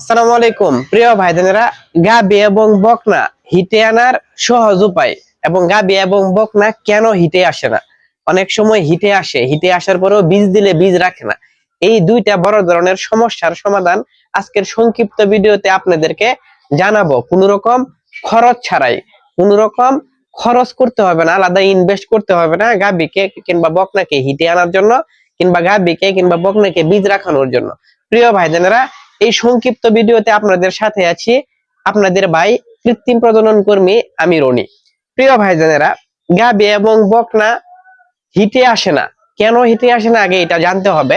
আসসালামু আলাইকুম। প্রিয় ভাই বোনেরা গাবি এবং বকনা হিটে আনার সহজ উপায় এবং গাবি এবং বকনা কেন হিটে আসে না? অনেক সময় হিটে আসে, হিটে আসার পরেও বীজ দিলে বীজ রাখে না। এই দুইটা বড় ধরনের সমস্যার সমাধান আজকের সংক্ষিপ্ত ভিডিওতে আপনাদেরকে জানাব। কোন রকম খরচ ছাড়াই, কোন রকম খরচ করতে হবে না, আলাদা ইনভেস্ট করতে হবে না গাবিকে কিংবা বকনাকে হিটে আনার জন্য কিংবা গাবিকে কিংবা বকনাকে বীজ রাখানোর জন্য। প্রিয় ভাই বোনেরা এই সংক্ষিপ্ত ভিডিওতে আপনাদের সাথে আছি আপনাদের ভাই কৃত্রিম প্রজনন কর্মী আমি রনি প্রিয় ভাইজানেরা, গাবি এবং বকনা হিটে আসে না। কেন হিটে আসে না আগে এটা জানতে হবে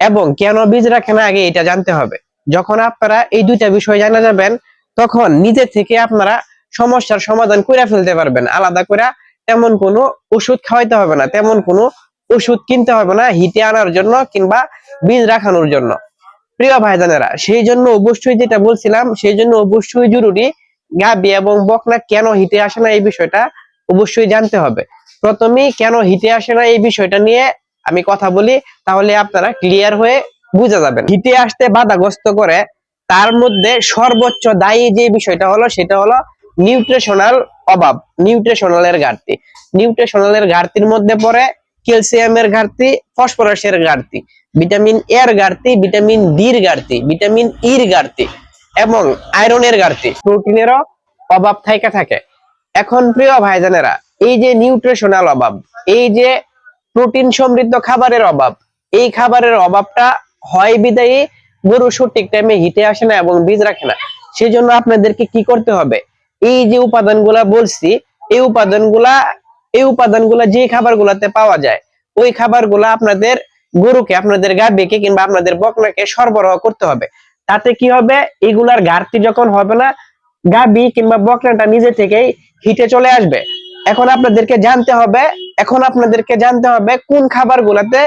এবং কেন বীজ রাখে না আগে এটা জানতে হবে। যখন আপনারা এই দুইটা বিষয় জানা যাবেন, তখন নিজে থেকে আপনারা সমস্যার সমাধান করে ফেলতে পারবেন। আলাদা করে তেমন কোনো ওষুধ খাওয়াইতে হবে না, তেমন কোনো ওষুধ কিনতে হবে না হিটে আনার জন্য কিংবা বীজ রাখানোর জন্য। প্রিয় ভাইজানেরা, সেই জন্য অবশ্যই যেটা বলছিলাম, সেই জন্য অবশ্যই জরুরি গাবি এবং বকনা কেন হিটে আসে না এই বিষয়টা অবশ্যই জানতে হবে। প্রথমেই কেন হিটে আসে না এই বিষয়টা নিয়ে আমি কথা বলি, তাহলে আপনারা ক্লিয়ার হয়ে বুঝে যাবেন। হিটে আসতে বাধাগ্রস্ত করে, তার মধ্যে সর্বোচ্চ দায়ী যে বিষয়টা হলো, সেটা হলো নিউট্রিশনাল অভাব নিউট্রিশনালের ঘাটতি। নিউট্রিশনালের ঘাটতির মধ্যে পড়ে ক্যালসিয়ামের ঘাটতি ফসফরাসের ঘাটতি। ভিটামিন এ এর ঘাটতি, ভিটামিন ডি এর ঘাটতি, ভিটামিন ই এর ঘাটতি, এবং আয়রনের ঘাটতি। প্রোটিনেরও অভাব থাইকা থাকে। এখন প্রিয় ভাইজানেরা, এই যে নিউট্রিশনাল অভাব, এই যে প্রোটিন সমৃদ্ধ খাবারের অভাব, এই খাবারের অভাবটা হয় বিদায়ী গরু সঠিক টাইমে হিটে আসে না এবং বীজ রাখে না। সেই জন্য আপনাদেরকে কি করতে হবে? এই যে উপাদানগুলা বলছি, এই উপাদানগুলা এই উপাদানগুলা যে খাবারগুলাতে পাওয়া যায়, ওই খাবারগুলা আপনাদের গরুকে আপনাদের গাভীকে কিংবা আপনাদের বকনাকে সরবরাহ করতে হবে। তাতে কি হবে? এগুলার ঘাটতি যখন হবে না গাবি কিংবা বকনাটা নিজে থেকেই হিটে চলে আসবে। এখন আপনাদেরকে জানতে হবে, এখন আপনাদেরকে জানতে হবে কোন খাবার গুলাতে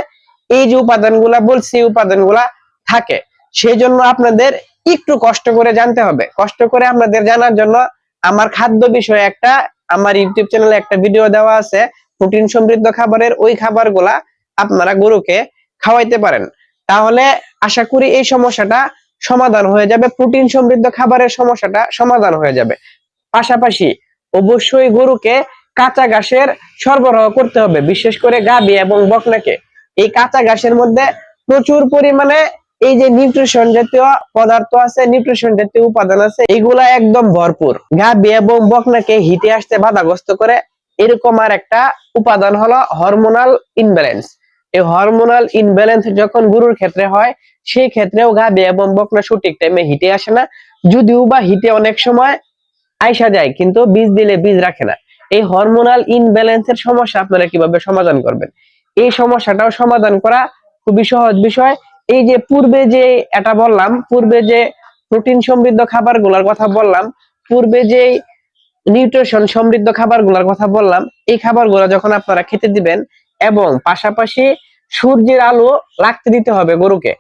এই যে উপাদানগুলা বলছি উপাদানগুলা থাকে। সেই জন্য আপনাদের একটু কষ্ট করে জানতে হবে। কষ্ট করে আপনাদের জানার জন্য আমার খাদ্য বিষয়ে একটা, আমার ইউটিউব চ্যানেলে একটা ভিডিও দেওয়া আছে। প্রোটিন সমৃদ্ধ খাবারের ওই খাবারগুলা আপনারা গরুকে খাওয়াইতে পারেন। তাহলে আশা করি এই সমস্যাটা সমাধান হয়ে যাবে। প্রোটিন সমৃদ্ধ খাবারের সমস্যাটা সমাধান হয়ে যাবে। পাশাপাশি অবশ্যই গরুকে কাঁচা ঘাসের সরবরাহ করতে হবে, বিশেষ করে গাবি এবং বকনাকে। এই কাঁচা ঘাসের মধ্যে প্রচুর পরিমাণে এই যে নিউট্রিশন জাতীয় পদার্থ আছে নিউট্রিশন জাতীয় উপাদান আছে, এগুলা একদম ভরপুর। গাবি এবং বকনাকে হিটে আসতে বাধাগ্রস্ত করে এরকম আর একটা উপাদান হলো হরমোনাল ইনব্যালেন্স এই হরমোনাল ইনব্যালেন্স যখন গরুর ক্ষেত্রে হয়, সেই ক্ষেত্রেও গাবি এবং বকনা সঠিক টাইমে হিটে আসে না। যদিও বা হিটে অনেক সময় আইসা যায়, কিন্তু বীজ দিলে বীজ রাখে না। এই হরমোনাল ইনব্যালেন্সের সমস্যা আপনারা কীভাবে সমাধান করবেন? এই সমস্যাটাও সমাধান করা খুবই সহজ বিষয়। এই যে পূর্বে যে এটা বললাম, পূর্বে যে প্রোটিন সমৃদ্ধ খাবারগুলার কথা বললাম, পূর্বে যে নিউট্রিশন সমৃদ্ধ খাবারগুলার কথা বললাম, এই খাবারগুলো যখন আপনারা খেতে দিবেন এবং পাশাপাশি সূর্যের আলো লাগতে দিতে হবে গরুকে।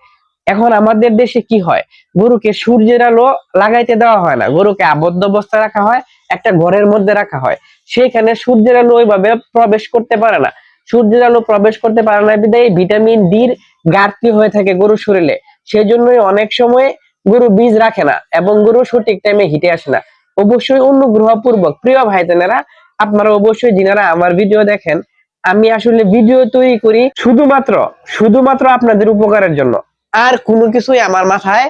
এখন আমাদের দেশে কি হয়? গরুকে সূর্যের আলো লাগাইতে দেওয়া হয় না। গরুকে আবদ্ধ অবস্থায় রাখা হয়, একটা ঘরের মধ্যে রাখা হয়। সেখানে সূর্যের আলো ওইভাবে প্রবেশ করতে পারে না। সূর্যের আলো প্রবেশ করতে পারে না বিদায় ভিটামিন ডির ঘাটতি হয়ে থাকে গরুর শরীরে। সেই জন্যই অনেক সময় গরু বীজ রাখে না এবং গরু সঠিক টাইমে হিটে আসে না। অবশ্যই অনুগ্রহপূর্বক প্রিয় ভাই বোনেরা আপনারা অবশ্যই যিনারা আমার ভিডিও দেখেন আমি আসলে ভিডিও তৈরি করি শুধুমাত্র শুধুমাত্র আপনাদের উপকারের জন্য। আর কোনো কিছুই আমার মাথায়,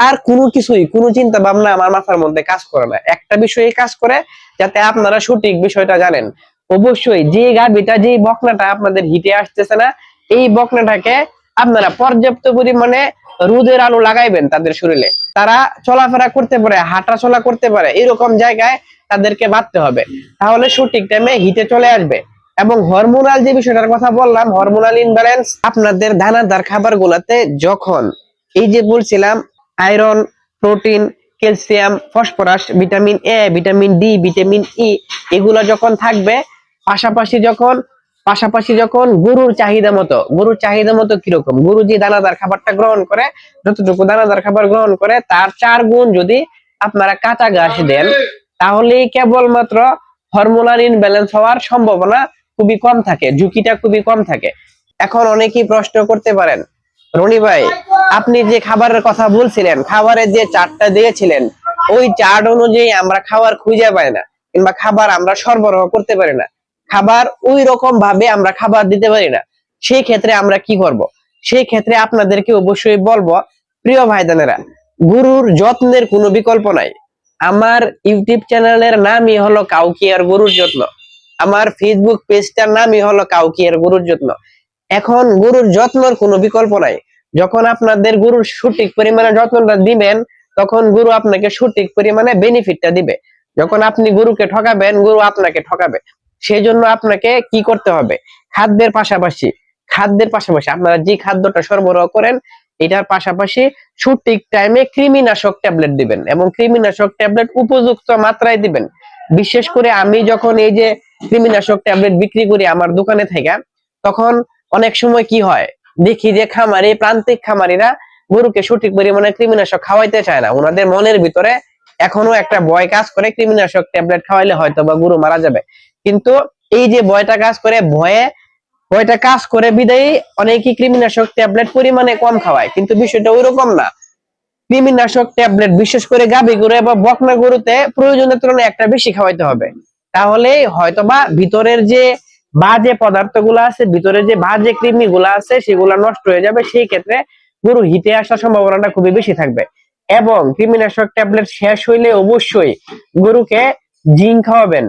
আর কোনো কিছুই, কোনো চিন্তা ভাবনা আমার মাথার মধ্যে কাজ করে না। একটা বিষয়ে কাজ করে যাতে আপনারা সঠিক বিষয়টা জানেন। অবশ্যই যে গাবিটা যে বকনাটা আপনাদের হিটে আসতেছে না, এই বকনাটাকে আপনারা পর্যাপ্ত পরিমাণে রোদের আলো লাগাইবেন তাদের শরীরে। তারা চলাফেরা করতে পারে, হাঁটা চলা করতে পারে, এরকম জায়গায় তাদেরকে বাঁধতে হবে। তাহলে সঠিক টাইমে হিটে চলে আসবে। এবং হরমোনাল যে বিষয়টার কথা বললাম হরমোনাল ইনব্যালেন্স আপনাদের দানাদার খাবার গুলাতে যখন, এই যে বলছিলাম iron protein calcium phosphorus vitamin A vitamin D vitamin E এগুলো যখন থাকবে, পাশাপাশি যখন পাশাপাশি যখন গরুর চাহিদা মতো, গরুর চাহিদা মতো কীরকম? গরু যে দানাদার খাবারটা গ্রহণ করে, যতটুকু দানাদার খাবার গ্রহণ করে, তার চার গুণ যদি আপনারা কাঁচা ঘাস দেন, তাহলেই কেবলমাত্র হরমোনাল ইনব্যালেন্স হওয়ার সম্ভাবনা খুবই কম থাকে, ঝুঁকিটা খুবই কম থাকে। এখন অনেকেই প্রশ্ন করতে পারেন, রনি ভাই, আপনি যে খাবারের কথা বলছিলেন খাবারের যে চারটা দিয়েছিলেন, ওই চার্ট অনুযায়ী আমরা খাবার খুঁজে পাই না, কিংবা খাবার আমরা সরবরাহ করতে পারি না। খাবার ওই রকম ভাবে আমরা খাবার দিতে পারি না। সেই ক্ষেত্রে আমরা কি করব? সেই ক্ষেত্রে আপনাদেরকে অবশ্যই বলব, প্রিয় ভাইদানেরা, গরুর যত্নের কোনো বিকল্প নাই। আমার ইউটিউব চ্যানেলের নামই হলো কাউকিয়ার গরুর যত্ন। আমার ফেসবুক পেজটার নামই হলো কাউকিয়ার গরুর যত্ন। এখন গরুর যত্নের কোনো বিকল্প নাই। যখন আপনাদের গরুর সঠিক পরিমাণে যত্নটা দিবেন, তখন গরু আপনাকে সঠিক পরিমাণে বেনিফিটটা দিবে। যখন আপনি গরুকে ঠকাবেন, গরু আপনাকে ঠকাবে। সেই জন্য আপনাকে কি করতে হবে? খাদ্যের পাশাপাশি খাদ্যের পাশাপাশি আপনারা যে খাদ্যটা সরবরাহ করেন, এটার পাশাপাশি সঠিক টাইমে কৃমিনাশক ট্যাবলেট দিবেন এবং কৃমিনাশক ট্যাবলেট উপযুক্ত মাত্রায় দিবেন। বিশেষ করে আমি যখন এই যে কৃমিনাশক ট্যাবলেট বিক্রি করি আমার দোকানে থেকে, তখন অনেক সময় কি হয়, দেখি যে খামারি, প্রান্তিক খামারিরা গরুকে সঠিক পরিমাণে কৃমিনাশক খাওয়াইতে চায় না। ওনাদের মনের ভিতরে এখনও একটা ভয় কাজ করে কৃমিনাশক ট্যাবলেট খাওয়াইলে হয়তো বা গরু মারা যাবে। কিন্তু এই যে ভয়টা কাজ করে, ভয়ে, ভয়টা কাজ করে বিদায়ী অনেকেই কৃমিনাশক ট্যাবলেট পরিমাণে কম খাওয়ায়। কিন্তু বিষয়টা ওইরকম না। কৃমিনাশক ট্যাবলেট বিশেষ করে গাভী গরু এবং বকনা গরুতে প্রয়োজনের তুলনায় একটা বেশি খাওয়াইতে হবে। তাহলে হয়তোবা ভিতরের যে বাজে পদার্থগুলো আছে ভিতরে যে বাজে কৃমি গুলা আছে, সেগুলো নষ্ট হয়ে যাবে। সেই ক্ষেত্রে গরু হিতে আসার সম্ভাবনাটা খুবই বেশি থাকবে। এবং কৃমিনাশক ট্যাবলেট শেষ হইলে অবশ্যই গরুকে জিঙ্ক খাওয়াবেন।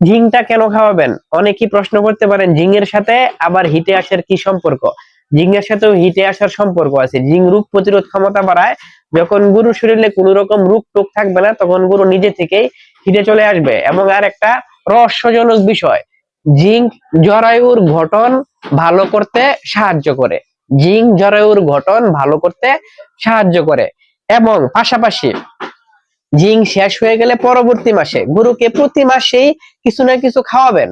জিঙ্কটা কেন খাওয়াবেন? অনেকেই প্রশ্ন করতে পারেন জিঙ্কের সাথে আবার হিটে আসার কি সম্পর্ক? জিঙ্কের সাথেও হিটে আসার সম্পর্ক আছে। জিঙ্ক রোগ প্রতিরোধ ক্ষমতা বাড়ায়। যখন গরু শরীরে কোনো রকম রোগ টোক থাকবে না, তখন গরু নিজে থেকেই হিটে চলে আসবে। এবং আর একটা রহস্যজনক বিষয়, জিঙ্ক জরায়ুর গঠন ভালো করতে সাহায্য করে। জিঙ্ক জরায়ুর গঠন ভালো করতে সাহায্য করে। এবং পাশাপাশি জিঙ্ক শেষ হয়ে গেলে পরবর্তী মাসে গরুকে প্রতি মাসেই কিছু না কিছু খাওয়াবেন।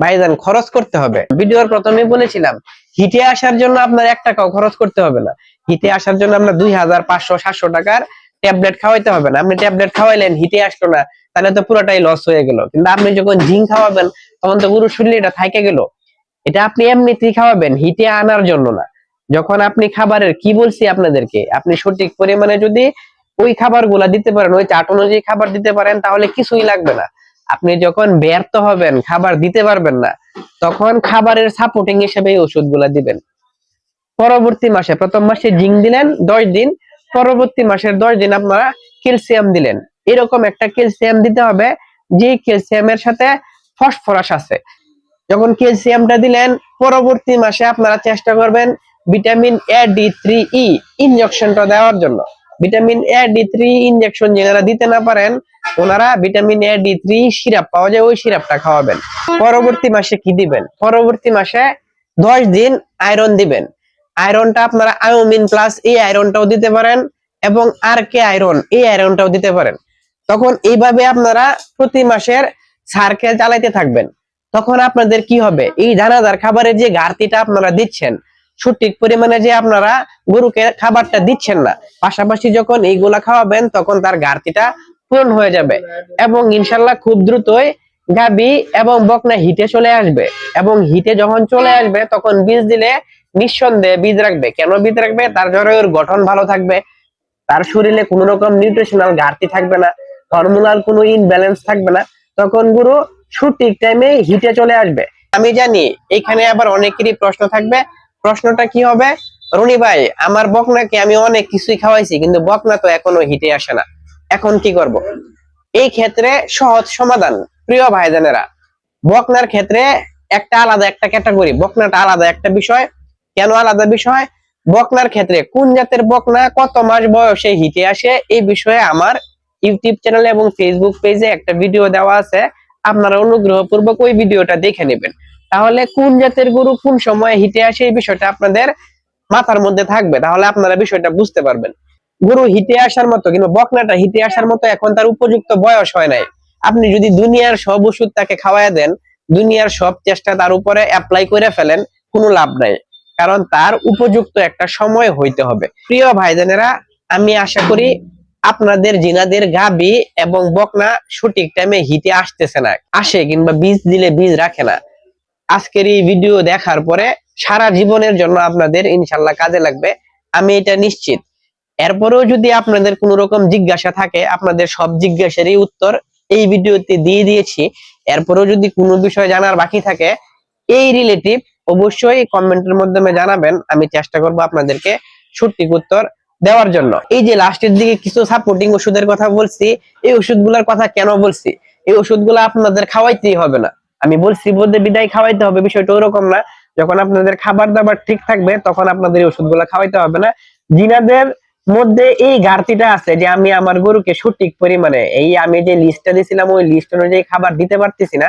ভাইজান, খরচ করতে হবে। ভিডিওর প্রথমে বলেছিলাম, হিটে আসার জন্য আপনার এক টাকাও খরচ করতে হবে না। হিটে আসার জন্য আপনার দুই হাজার পাঁচশো, সাতশো টাকার ট্যাবলেট খাওয়াইতে হবে না। আপনি ট্যাবলেট খাওয়াইলেন, হিটে আসলো না। তাহলে তো পুরোটাই লস হয়ে গেল। কিন্তু আপনি যখন জিঙ্ক খাওয়াবেন, তখন তো গরুর শরীরে এটা থাইকে গেল। এটা আপনি এমনিতেই খাওয়াবেন, হিটে আনার জন্য না। যখন আপনি খাবারের, কি বলছি আপনাদেরকে? আপনি সঠিক পরিমাণে যদি ওই খাবারগুলা দিতে পারেন, ওই চাট অনুযায়ী খাবার দিতে পারেন, তাহলে কিছুই লাগবে না। আপনি যখন ব্যর্থ হবেন, খাবার দিতে পারবেন না, তখন খাবারের সাপোর্টিং হিসেবে এই ওষুধগুলা দিবেন। পরবর্তী মাসে, প্রথম মাসে জিঙ্ক দিলেন, দশ দিন, পরবর্তী মাসের দশ দিন আপনারা ক্যালসিয়াম দিলেন। এরকম একটা ক্যালসিয়াম দিতে হবে, যে ক্যালসিয়ামের সাথে ফসফরাস আছে। যখন ক্যালসিয়ামটা দিলেন, পরবর্তী মাসে আপনারা চেষ্টা করবেন vitamin A D three E ইনজেকশনটা দেওয়ার জন্য। Vitamin A D three injection যারা দিতে না পারেন, ওনারা vitamin A D three syrup পাওয়া যায়, ওই সিরাপটা খাওয়াবেন। পরবর্তী মাসে কি দিবেন? পরবর্তী মাসে দশ দিন আয়রন দিবেন। আয়রনটা আপনারা আয়োমিন প্লাস এই আয়রনটাও দিতে পারেন এবং আর কে আয়রন এই আয়রনটাও দিতে পারেন। তখন এইভাবে আপনারা প্রতি মাসের সার্কেল চালাইতে থাকবেন। তখন আপনাদের কি হবে? এই দানাদার খাবারের যে ঘাটতিটা আপনারা দিচ্ছেন, সঠিক পরিমাণে যে আপনারা গরুকে খাবারটা দিচ্ছেন না, পাশাপাশি যখন এইগুলা খাওয়াবেন, তখন তার ঘাটতিটা পূরণ হয়ে যাবে এবং ইনশাল্লাহ খুব দ্রুতই গাবি এবং বকনা হিটে চলে আসবে এবং হিটে যখন চলে আসবে, তখন বীজ দিলে নিঃসন্দেহে বীজ রাখবে। কেন বীজ রাখবে? তার জরায়ুর গঠন ভালো থাকবে, তার শরীরে কোনো রকম নিউট্রিশনাল ঘাটতি থাকবে না। হরমোনাল কোনো ইনব্যালেন্স থাকবে না, তখন গুরু সঠিক টাইমে হিটে চলে আসবে। আমি জানি, এখানে আবার অনেকেরই প্রশ্ন থাকবে। প্রশ্নটা কি হবে? রনি ভাই, আমার বকনাকে আমি অনেক কিছুই খাওয়াইছি, কিন্তু বকনা তো এখনও হিটে আসে না। এখন কি করব? এই ক্ষেত্রে সহজ সমাধান, প্রিয় ভাইজানেরা। বকনার ক্ষেত্রে একটা আলাদা একটা ক্যাটাগরি বকনাটা আলাদা একটা বিষয়। কেন আলাদা বিষয়? বকনার ক্ষেত্রে কোন জাতের বকনা, কত মাস বয়সে হিটে আসে, এই বিষয়ে আমার ইউটিউব চ্যানেলে এবং ফেসবুক পেজে একটা ভিডিও দেওয়া আছে। আপনারা অনুগ্রহপূর্বক ওই ভিডিওটা দেখে নেবেন। তাহলে কোন জাতের গরু কোন সময়ে হিটে আসে এই বিষয়টা আপনাদের মাথার মধ্যে থাকবে। তাহলে আপনারা বিষয়টা বুঝতে পারবেন। গরু হিটে আসার মতো কিন্তু বকনাটা হিটে আসার মতো এখন তার উপযুক্ত বয়স হয় নাই। আপনি যদি দুনিয়ার সব ওষুধ তাকে খাওয়ায় দেন, দুনিয়ার সব চেষ্টা তার উপরে অ্যাপ্লাই করে ফেলেন, কোনো লাভ নাই। কারণ তার উপযুক্ত একটা সময় হইতে হবে। প্রিয় ভাইজানেরা, আমি আশা করি আপনাদের জিনাদের গাবি এবং বকনা সঠিক টাইমে হিটে আসতেছে না। আসে কিংবা বীজ দিলে বীজ রাখে না। আজকের এই ভিডিও দেখার পরে সারা জীবনের জন্য আপনাদের ইনশাল্লাহ কাজে লাগবে। আমি এটা নিশ্চিত। এরপরেও যদি আপনাদের কোনো রকম জিজ্ঞাসা থাকে, আপনাদের সব জিজ্ঞাসারই উত্তর এই ভিডিওতে দিয়ে দিয়েছি। এরপরেও যদি কোনো বিষয় জানার বাকি থাকে, এই রিলেটিভ অবশ্যই কমেন্টের মাধ্যমে জানাবেন। আমি চেষ্টা করব আপনাদেরকে সঠিক উত্তর দেওয়ার জন্য। এই যে লাস্টের দিকে কিছু সাপোর্টিং ওষুধের কথা বলছি, এই ওষুধগুলোর কথা কেন বলছি? এই ওষুধগুলো আপনাদের খাওয়াইতেই হবে না। আমি বলছি, বলতে বিদায় খাওয়াইতে হবে, বিষয়টা ওরকম না। যখন আপনাদের খাবার দাবার ঠিক থাকবে, তখন আপনাদের এই ওষুধগুলো খাওয়াইতে হবে না। জিনাদের মধ্যে এই ঘাটতিটা আছে যে, আমি আমার গরুকে সঠিক পরিমাণে, এই আমি যে লিস্টটা দিয়েছিলাম ওই লিস্ট অনুযায়ী খাবার দিতে পারতেছি না।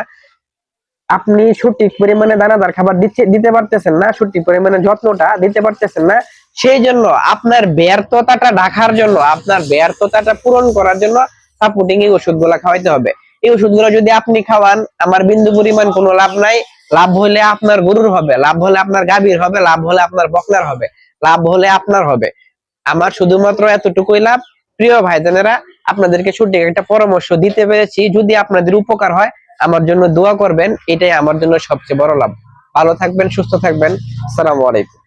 আপনি সঠিক পরিমাণে দানাদার খাবার দিচ্ছে, দিতে পারতেছেন না, সঠিক পরিমাণে যত্নটা দিতে পারতেছেন না, সেই জন্য আপনার ব্যর্থতাটা ঢাকার জন্য, আপনার ব্যর্থতাটা পূরণ করার জন্য সাপোর্টিং এই ওষুধগুলা খাওয়াইতে হবে। এই ওষুধগুলো যদি আপনি খাওয়ান, আমার বিন্দু পরিমাণ কোনো লাভ নাই। লাভ হলে আপনার গরুর হবে, লাভ হলে আপনার গাভীর হবে, লাভ হলে আপনার বকনার হবে, লাভ হলে আপনার হবে। আমার শুধুমাত্র এতটুকুই লাভ। প্রিয় ভাইজানেরা, আপনাদেরকে সঠিক একটা পরামর্শ দিতে পেরেছি। যদি আপনাদের উপকার হয় আমার জন্য দোয়া করবেন, এটাই আমার জন্য সবচেয়ে বড় লাভ। ভালো থাকবেন, সুস্থ থাকবেন। সালামু আলাইকুম।